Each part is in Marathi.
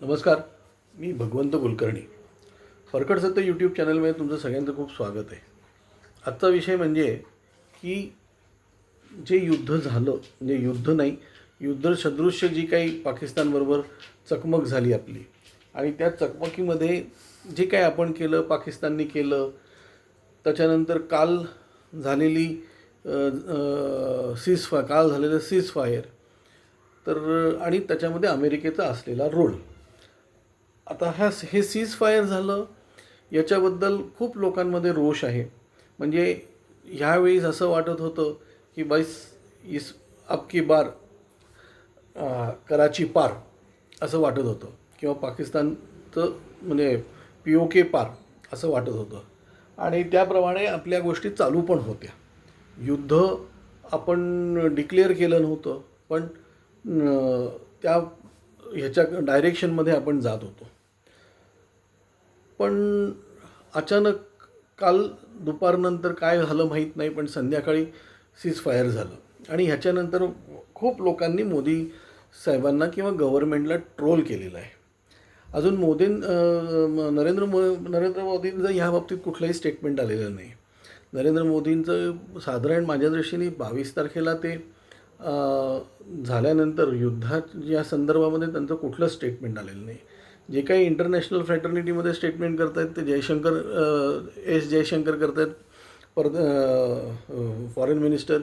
नमस्कार मी भगवंत कुलकर्णी. फरकट सत्य यूट्यूब चॅनलमध्ये तुमचं सगळ्यांचं खूप स्वागत आहे. आजचा विषय म्हणजे की जे युद्ध झालं म्हणजे युद्ध नाही युद्ध सदृश्य जी काही पाकिस्तानबरोबर चकमक झाली आपली आणि त्या चकमकीमध्ये जे काही आपण केलं पाकिस्तानने केलं त्याच्यानंतर काल झालेली सीज फा काल झालेलं सीज फायर तर आणि त्याच्यामध्ये अमेरिकेचा असलेला रोल आता ह्या हे सीज फायर झालं याच्याबद्दल खूप लोकांमध्ये रोष आहे. म्हणजे ह्यावेळीस असं वाटत होतं की बाईस इस अबकी बार कराची पार असं वाटत होतं. किंवा पाकिस्तानचं म्हणजे पी ओ के पार असं वाटत होतं. आणि त्याप्रमाणे आपल्या गोष्टी चालू पण होत्या. युद्ध आपण डिक्लेअर केलं नव्हतं पण त्या ह्याच्या डायरेक्शनमध्ये आपण जात होतो. पण अचानक काल दुपारनंतर काय झालं माहीत नाही पण संध्याकाळी सीज फायर झालं. आणि ह्याच्यानंतर खूप लोकांनी मोदी साहेबांना किंवा गव्हर्नमेंटला ट्रोल केलेलं आहे. अजून मोदीं नरेंद्र मो नरेंद्र मोदींचं ह्या बाबतीत कुठलंही स्टेटमेंट आलेलं नाही. नरेंद्र मोदींचं साधारण माझ्या दृष्टीने बावीस तारखेला ते झाल्यानंतर युद्धात या संदर्भामध्ये त्यांचं कुठलं स्टेटमेंट आलेलं नाही. जे काही इंटरनॅशनल फ्रॅटर्निटीमध्ये स्टेटमेंट करत आहेत ते जयशंकर एस जयशंकर करत आहेत परत फॉरेन मिनिस्टर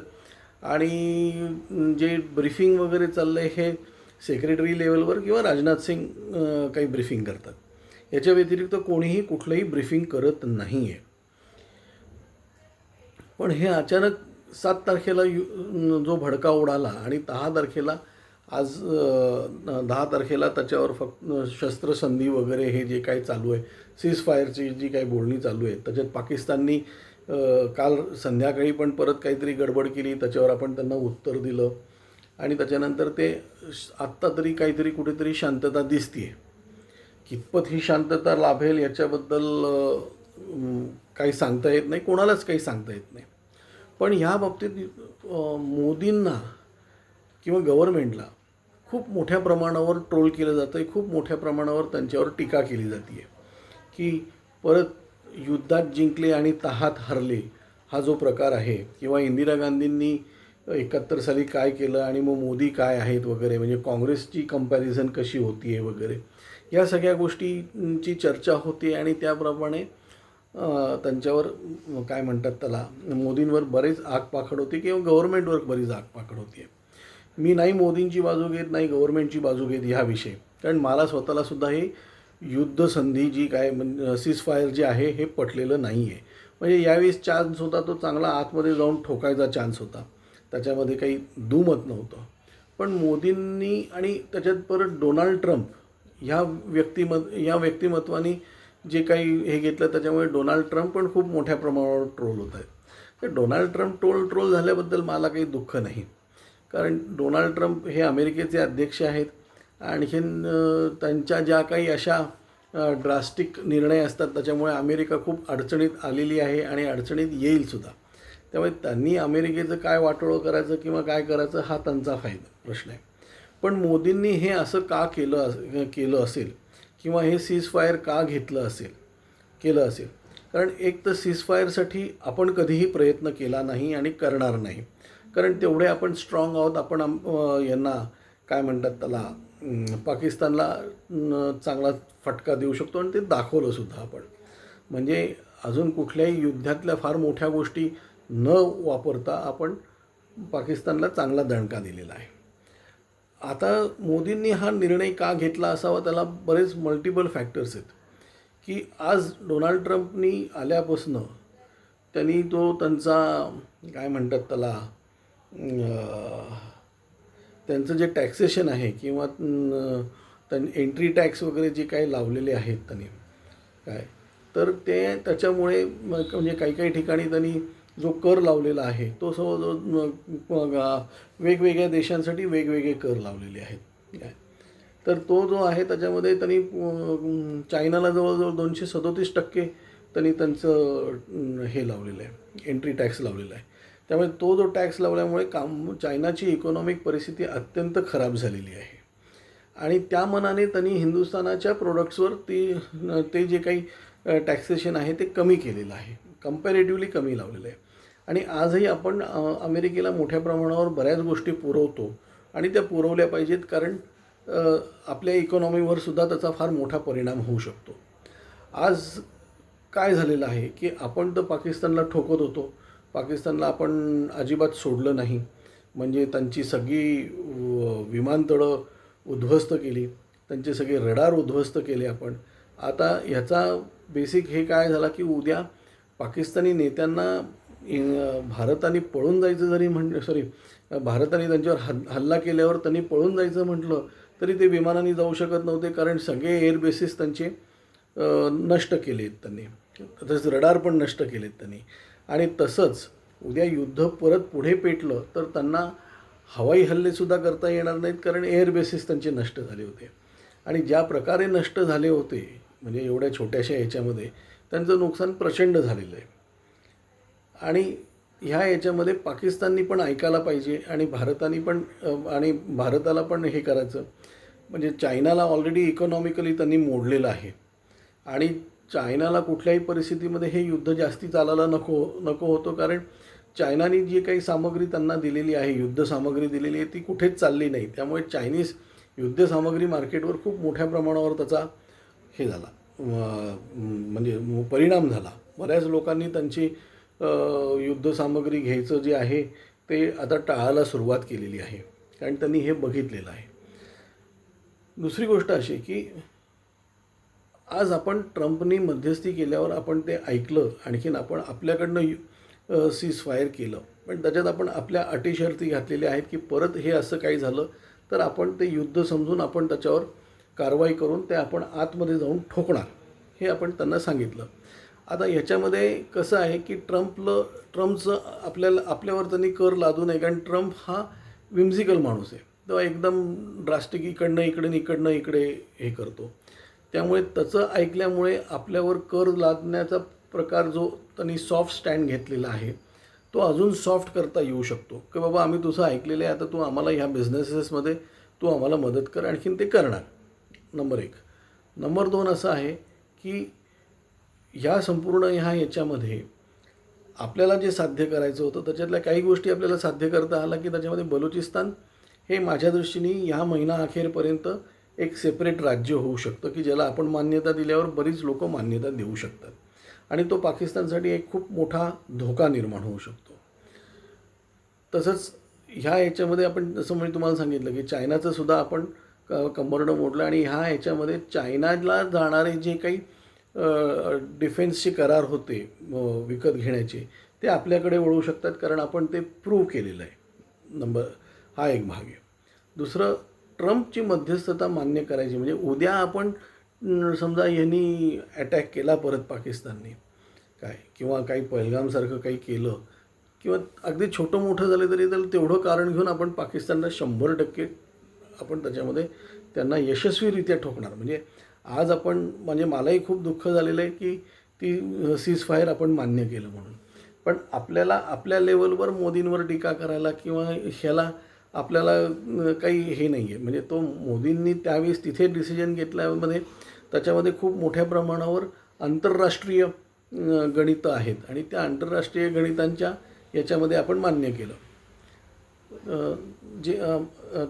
आणि जे ब्रिफिंग वगैरे चाललं आहे हे सेक्रेटरी लेवलवर किंवा राजनाथ सिंग काही ब्रिफिंग करतात. याच्या व्यतिरिक्त कोणीही कुठलंही ब्रिफिंग करत नाही आहे पण हे अचानक सात तारखेला यु जो भडका उडाला आणि दहा तारखेला आज दहा तारखेला त्याच्यावर फक्त शस्त्रसंधी वगैरे हे जे काही चालू आहे सीज फायरची जी काही बोलणी चालू आहे त्याच्यात पाकिस्ताननी काल संध्याकाळी पण परत काहीतरी गडबड केली त्याच्यावर आपण त्यांना उत्तर दिलं आणि त्याच्यानंतर ते श- आत्ता तरी काहीतरी कुठेतरी शांतता दिसतीये. कितपत ही शांतता लाभेल याच्याबद्दल काही सांगता येत नाही कोणालाच काही सांगता येत नाही. पण ह्या बाबतीत मोदींना किंवा गव्हर्नमेंटला खूप मोठ्या प्रमाणावर ट्रोल केलं जातं आहे खूप मोठ्या प्रमाणावर त्यांच्यावर टीका केली जाते आहे की परत युद्धात जिंकले आणि तहात हरले हा जो प्रकार आहे किंवा इंदिरा गांधींनी एकाहत्तर साली काय केलं आणि मग मोदी काय आहेत वगैरे म्हणजे काँग्रेसची कंपॅरिझन कशी होती आहे वगैरे या सगळ्या गोष्टींची चर्चा होते आणि त्याप्रमाणे त्यांच्यावर काय म्हणतात त्याला मोदींवर बरेच आगपाखड होती किंवा गव्हर्मेंटवर बरीच आगपाखड होती आहे मी नाही मोदींची बाजू घेत नाही गव्हर्नमेंटची बाजू घेत ह्याविषयी कारण मला स्वतःला सुद्धा हे युद्धसंधी जी काय म्हणजे सीज फायर जे आहे हे पटलेलं नाही आहे म्हणजे यावेळेस चान्स होता तो चांगला आतमध्ये जाऊन ठोकायचा चान्स होता. त्याच्यामध्ये काही दुमत नव्हतं. पण मोदींनी आणि त्याच्यात परत डोनाल्ड ट्रम्प ह्या व्यक्तिमत् या व्यक्तिमत्वानी जे काही हे घेतलं त्याच्यामुळे डोनाल्ड ट्रम्प पण खूप मोठ्या प्रमाणावर ट्रोल होत आहेत तर डोनाल्ड ट्रम्प ट्रोल ट्रोल झाल्याबद्दल मला काही दुःख नाही. कारण डोनाल्ड ट्रम्प हे अमेरिकेचे अध्यक्ष आहेत. आणखीन त्यांच्या ज्या काही अशा ड्रास्टिक निर्णय असतात त्याच्यामुळे अमेरिका खूप अडचणीत आलेली आहे आणि अडचणीत येईलसुद्धा त्यामुळे त्यांनी अमेरिकेचं काय वाटोळं करायचं किंवा काय करायचं हा त्यांचा फायदा प्रश्न आहे. पण मोदींनी हे असं का केलं अस- केलं असेल? किंवा हे सीजफायर का घेतलं असेल? केलं असेल? कारण एक तर सीजफायरसाठी आपण कधीही प्रयत्न केला नाही आणि करणार नाही. कारण तेवढे आपण स्ट्रॉंग आहोत आपण यांना काय म्हणतात त्याला पाकिस्तानला चांगला फटका देऊ शकतो आणि ते दाखवलं सुद्धा आपण. म्हणजे अजून कुठल्याही युद्धातल्या फार मोठ्या गोष्टी न वापरता आपण पाकिस्तानला चांगला दणका दिलेला आहे. आता मोदींनी हा निर्णय का घेतला असावा त्याला बरेच मल्टिपल फॅक्टर्स आहेत. की आज डोनाल्ड ट्रम्पनी आल्यापासनं त्यांनी तो त्यांचा काय म्हणतात त्याला त्यांचं जे टॅक्सेशन आहे किंवा त्यां त्यांनी एंट्री टॅक्स वगैरे जे काही लावलेले आहेत त्यांनी काय? तर ते त्याच्यामुळे म्हणजे काही काही ठिकाणी त्यांनी जो कर लावलेला आहे तो जवळजवळ वेगवेगळ्या देशांसाठी वेगवेगळे कर लावलेले आहेत काय? तर तो जो आहे त्याच्यामध्ये त्यांनी चायनाला जवळजवळ दोनशे सदोतीस टक्के त्यांनी त्यांचं हे लावलेलं आहे एंट्री टॅक्स लावलेला आहे. त्यामुळे तो जो टॅक्स लावल्यामुळे काम चायनाची इकॉनॉमिक परिस्थिती अत्यंत खराब झालेली आहे. आणि त्या मनाने त्यांनी हिंदुस्थानाच्या प्रोडक्ट्सवर ती ते जे काही टॅक्सेशन आहे ते कमी केलेलं आहे. कम्पॅरेटिव्हली कमी लावलेलं आहे. आणि आजही आपण अमेरिकेला मोठ्या प्रमाणावर बऱ्याच गोष्टी पुरवतो आणि त्या पुरवल्या पाहिजेत कारण आपल्या इकॉनॉमीवर सुद्धा त्याचा फार मोठा परिणाम होऊ शकतो. आज काय झालेलं आहे की आपण तर पाकिस्तानला ठोकत होतो. पाकिस्तानला आपण अजिबात सोडलं नाही. म्हणजे त्यांची सगळी विमानतळं उद्ध्वस्त केली. त्यांचे सगळे रडार उद्ध्वस्त केले आपण. आता ह्याचा बेसिक हे काय झाला की उद्या पाकिस्तानी नेत्यांना भारताने पळून जायचं जरी म्हण सॉरी भारताने त्यांच्यावर हल हल्ला केल्यावर त्यांनी पळून जायचं म्हटलं तरी ते विमानाने जाऊ शकत नव्हते कारण सगळे एअर बेसिस त्यांचे नष्ट केले आहेत त्यांनी. तसेच रडार पण नष्ट केलेत त्यांनी. आणि तसंच उद्या युद्ध परत पुढे पेटलं तर त्यांना हवाई हल्लेसुद्धा करता येणार नाहीत कारण एअर बेसिस त्यांचे नष्ट झाले होते. आणि ज्या प्रकारे नष्ट झाले होते म्हणजे एवढ्या छोट्याशा याच्यामध्ये त्यांचं नुकसान प्रचंड झालेलं आहे. आणि ह्या याच्यामध्ये पाकिस्ताननी पण ऐकायला पाहिजे आणि भारताने पण आणि भारताला पण हे करायचं. म्हणजे चायनाला ऑलरेडी इकॉनॉमिकली त्यांनी मोडलेलं आहे. आणि चायनाला कुठल्याही परिस्थितीमध्ये हे युद्ध जास्ती चालायला नको नको होतं. कारण चायनाने जी काही सामग्री त्यांना दिलेली आहे युद्ध सामग्री दिलेली आहे ती कुठेच चालली नाही. त्यामुळे चायनीज युद्ध सामग्री मार्केटवर खूप मोठ्या प्रमाणावर त्याचा हे झाला म्हणजे परिणाम झाला. बऱ्याच लोकांनी त्यांची युद्ध सामग्री घ्यायचं जे आहे ते आता टाळायला सुरुवात केलेली आहे. कारण त्यांनी हे बघितलेलं आहे. दुसरी गोष्ट अशी की आज आपण ट्रम्पनी मध्यस्थी केल्यावर आपण ते ऐकलं आणखीन आपण आपल्याकडनं सीज फायर केलं. पण त्याच्यात आपण आपल्या अटी शर्ती घातलेल्या आहेत की परत हे असं काही झालं तर आपण ते युद्ध समजून आपण त्याच्यावर कारवाई करून ते आपण आतमध्ये जाऊन ठोकणार हे आपण त्यांना सांगितलं. आता ह्याच्यामध्ये कसं आहे की ट्रम्पलं ट्रम्पचं आपल्याला आपल्यावर त्यांनी कर लादू नये कारण ट्रम्प हा विम्झिकल माणूस आहे. तो एकदम ड्रास्टिक इकडनं इकडे इकडनं इकडे हे करतो. त्यामुळे त्याचं ऐकल्यामुळे आपल्यावर कर लादण्याचा प्रकार जो त्यांनी सॉफ्ट स्टँड घेतलेला आहे तो अजून सॉफ्ट करता येऊ शकतो. की बाबा आम्ही तुझं ऐकलेलं आहे आता तू आम्हाला ह्या बिझनेसेसमध्ये तू आम्हाला मदत कर आणखीन ते करणार. नंबर एक. नंबर दोन असं आहे की ह्या संपूर्ण ह्या याच्यामध्ये आपल्याला जे साध्य करायचं होतं त्याच्यातल्या काही गोष्टी आपल्याला साध्य करता आला की त्याच्यामध्ये बलुचिस्तान हे माझ्या दृष्टीने ह्या महिना अखेरपर्यंत एक सेपरेट राज्य होऊ शकतं की ज्याला आपण मान्यता दिल्यावर बरीच लोक मान्यता देऊ शकतात. आणि तो पाकिस्तानसाठी एक खूप मोठा धोका निर्माण होऊ शकतो. तसंच ह्या याच्यामध्ये आपण जसं मी तुम्हाला सांगितलं की चायनाचं सुद्धा आपण क कंबरडं मोडलं आणि ह्या याच्यामध्ये चायनाला जाणारे जे काही डिफेन्सचे करार होते विकत घेण्याचे ते आपल्याकडे वळू शकतात कारण आपण ते प्रूव्ह केलेलं आहे. नंबर हा एक भाग आहे. दुसरं ट्रम्पची मध्यस्थता मान्य करायची. म्हणजे उद्या आपण समजा यांनी अटॅक केला परत पाकिस्तानने काय किंवा काही पहलगामसारखं काही केलं किंवा अगदी छोटं मोठं झालं तरी तर तेवढं कारण घेऊन आपण पाकिस्तानला शंभर टक्के आपण त्याच्यामध्ये त्यांना यशस्वीरित्या ठोकणार. म्हणजे आज आपण म्हणजे मलाही खूप दुःख झालेलं आहे की ती सीज फायर आपण मान्य केलं म्हणून. पण आपल्याला आपल्या लेवलवर मोदींवर टीका करायला किंवा ह्याला आपल्याला काही हे नाही आहे म्हणजे तो मोदींनी त्यावेळेस तिथे डिसिजन घेतल्यामध्ये त्याच्यामध्ये खूप मोठ्या प्रमाणावर आंतरराष्ट्रीय गणितं आहेत. आणि त्या आंतरराष्ट्रीय गणितांच्या याच्यामध्ये आपण मान्य केलं. जे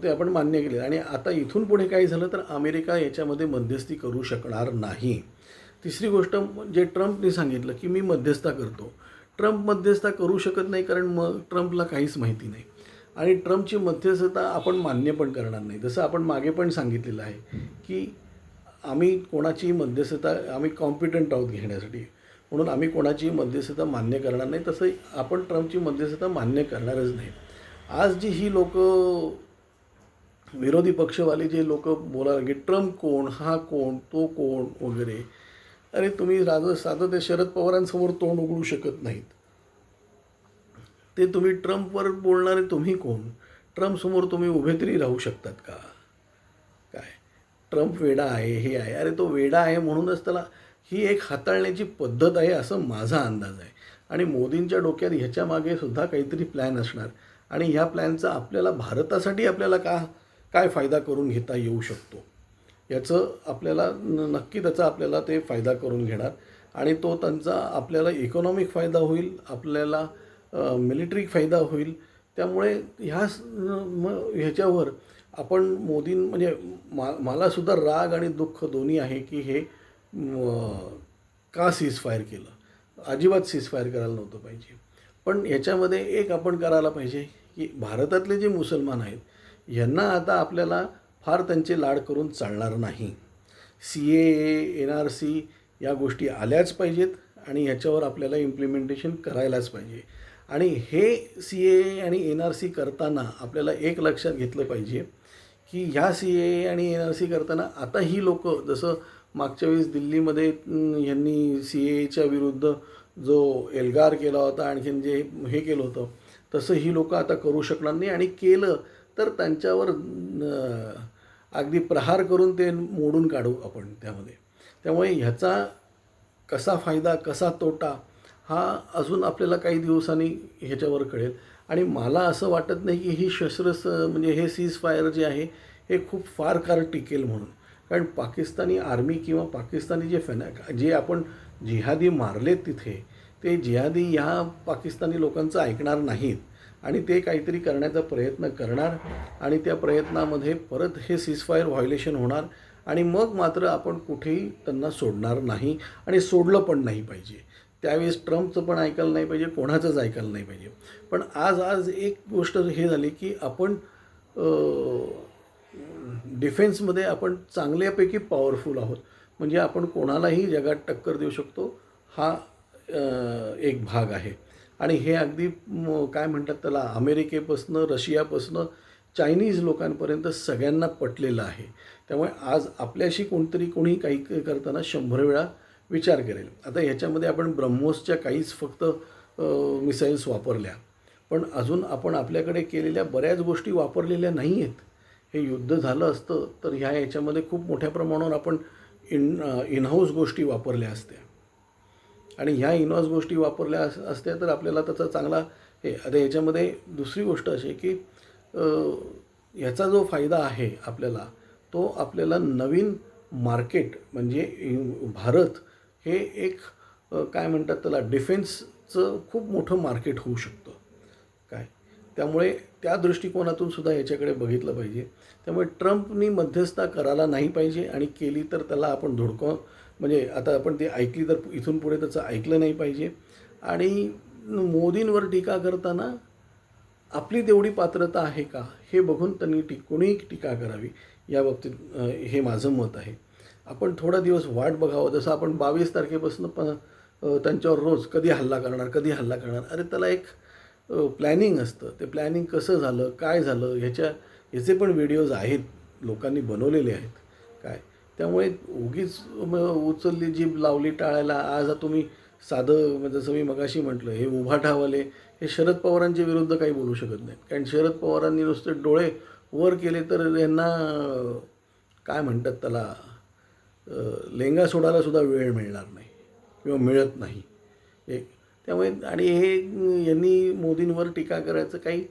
ते आपण मान्य केले. आणि आता इथून पुढे काही झालं तर अमेरिका याच्यामध्ये मध्यस्थी करू शकणार नाही. तिसरी गोष्ट जे ट्रम्पने सांगितलं की मी मध्यस्था करतो. ट्रम्प मध्यस्था करू शकत नाही कारण मग ट्रम्पला काहीच माहिती नाही. आणि ट्रम्पची मध्यस्थता आपण मान्य पण करणार नाही. जसं आपण मागे पण सांगितलेलं आहे की आम्ही कोणाची मध्यस्थता आम्ही कॉम्पिटंट आहोत घेण्यासाठी. म्हणून आम्ही कोणाची मध्यस्थता मान्य करणार नाही. तसं आपण ट्रम्पची मध्यस्थता मान्य करणारच नाही. आज जी ही लोक विरोधी पक्षवाले जे लोक बोलायला लागले ट्रम्प कोण हा कोण तो कोण वगैरे अरे तुम्ही राज साधं ते शरद पवारांसमोर तोंड उघडू शकत नाहीत. ते तुम्ही ट्रम्पवर बोलणारे तुम्ही कोण? ट्रम्पसमोर तुम्ही उभे तरी राहू शकतात का? काय? ट्रम्प वेडा आहे हे आहे. अरे तो वेडा आहे म्हणूनच त्याला ही एक हाताळण्याची पद्धत आहे असं माझा अंदाज आहे. आणि मोदींच्या डोक्यात ह्याच्यामागे सुद्धा काहीतरी प्लॅन असणार. आणि ह्या प्लॅनचा आपल्याला भारतासाठी आपल्याला का काय फायदा करून घेता येऊ शकतो? याचं आपल्याला न नक्की त्याचा आपल्याला ते फायदा करून घेणार. आणि तो त्यांचा आपल्याला इकॉनॉमिक फायदा होईल आपल्याला मिलिटरी फायदा होईल. त्यामुळे ह्या म ह्याच्यावर आपण मोदीं म्हणजे मा मलासुद्धा राग आणि दुःख दोन्ही आहे की हे का सीज फायर केलं? अजिबात सीज फायर करायला नव्हतं पाहिजे. पण याच्यामध्ये एक आपण करायला पाहिजे की भारतातले जे मुसलमान आहेत यांना आता आपल्याला फार त्यांचे लाड करून चालणार नाही. C A N R C या गोष्टी आल्याच पाहिजेत आणि ह्याच्यावर आपल्याला इम्प्लिमेंटेशन करायलाच पाहिजे. आणि हे सी ए आणि एन आर सी करताना आपल्याला एक लक्षात घेतलं पाहिजे की ह्या सी ए आणि एन आर सी करताना आता ही लोक जसं मागच्या वेळेस दिल्लीमध्ये यांनी सी एच्या विरुद्ध जो एल्गार केला होता आणखीन जे हे केलं होतं तसं ही लोक आता करू शकणार नाही. आणि केलं तर त्यांच्यावर अगदी प्रहार करून ते मोडून काढू आपण त्यामध्ये. त्यामुळे ह्याचा कसा फायदा कसा तोटा हा अजून आपल्याला काही दिवसांनी ह्याच्यावर कळेल. आणि मला असं वाटत नाही की ही शस्त्रस म्हणजे हे सीज फायर जे आहे हे खूप फार काळ टिकेल म्हणून. कारण पाकिस्तानी आर्मी किंवा पाकिस्तानी जे फॅना जे आपण जिहादी मारलेत तिथे ते जिहादी ह्या पाकिस्तानी लोकांचं ऐकणार नाहीत. आणि ते काहीतरी करण्याचा प्रयत्न करणार आणि त्या प्रयत्नामध्ये परत हे सीजफायर व्हायोलेशन होणार. आणि मग मात्र आपण कुठेही त्यांना सोडणार नाही आणि सोडलं पण नाही पाहिजे. त्यावेळेस ट्रम्पचं पण ऐकायला नाही पाहिजे कोणाचंच ऐकायला नाही पाहिजे. पण आज आज एक गोष्ट हे झाली की आपण डिफेन्समध्ये आपण चांगल्यापैकी पॉवरफुल आहोत. म्हणजे आपण कोणालाही जगात टक्कर देऊ शकतो हा एक भाग आहे. आणि हे अगदी काय म्हणतात त्याला अमेरिकेपासनं रशियापासनं चायनीज लोकांपर्यंत सगळ्यांना पटलेलं आहे. त्यामुळे आज आपल्याशी कोणतरी कोणी काही करताना शंभर वेळा विचार करेल. आता ह्याच्यामध्ये आपण ब्रह्मोसच्या काहीच फक्त मिसाईल्स वापरल्या. पण अजून आपण आपल्याकडे केलेल्या बऱ्याच गोष्टी वापरलेल्या नाही आहेत हे युद्ध झालं असतं तर ह्या याच्यामध्ये खूप मोठ्या प्रमाणावर आपण इन इनहाऊस गोष्टी वापरल्या असत्या. आणि ह्या इनहाऊस गोष्टी वापरल्या अस असत्या तर आपल्याला त्याचा चांगला हे आता याच्यामध्ये दुसरी गोष्ट अशी आहे की ह्याचा जो फायदा आहे आपल्याला तो आपल्याला नवीन मार्केट म्हणजे भारत हे एक काय म्हणतात त्याला डिफेन्सचं खूप मोठं मार्केट होऊ शकतं. काय? त्यामुळे त्या दृष्टिकोनातून सुद्धा याच्याकडे बघितलं पाहिजे. त्यामुळे ट्रम्पनी मध्यस्था करायला नाही पाहिजे आणि केली तर त्याला आपण धुडकं म्हणजे आता आपण ते ऐकली तर इथून पुढे त्याचं ऐकलं नाही पाहिजे. आणि मोदींवर टीका करताना आपली तेवढी पात्रता आहे का? हे बघून त्यांनी टी कोणीही टीका करावी. याबाबतीत हे माझं मत आहे. आपण थोडा दिवस वाट बघावं. जसं आपण बावीस तारखेपासून पण त्यांच्यावर रोज कधी हल्ला करणार कधी हल्ला करणार? अरे त्याला एक प्लॅनिंग असतं. ते प्लॅनिंग कसं झालं काय झालं ह्याच्या ह्याचे पण व्हिडिओज आहेत. लोकांनी बनवलेले आहेत. काय? त्यामुळे उगीच उचलली जीभ लावली टाळायला आज तुम्ही साधं म्हणजे जसं मी मगाशी म्हटलं हे उभाठावाले हे शरद पवारांच्या विरुद्ध काही बोलू शकत नाहीत. कारण शरद पवारांनी नुसते डोळे वर केले तर यांना काय म्हणतात त्याला? लेंगा सोडायला सुद्धा वेळ मिळणार नाही किंवा मिळत नाही. एक त्यामुळे आणि हे यांनी मोदींवर टीका करायचं काही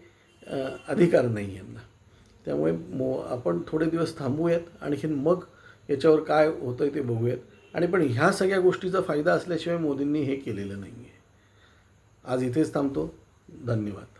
अधिकार नाही यांना. त्यामुळे मो आपण थोडे दिवस थांबूयात आणखीन मग याच्यावर काय होतं आहे ते बघूयात. आणि पण ह्या सगळ्या गोष्टीचा फायदा असल्याशिवाय मोदींनी हे केलेलं नाही आहे आज इथेच थांबतो. धन्यवाद.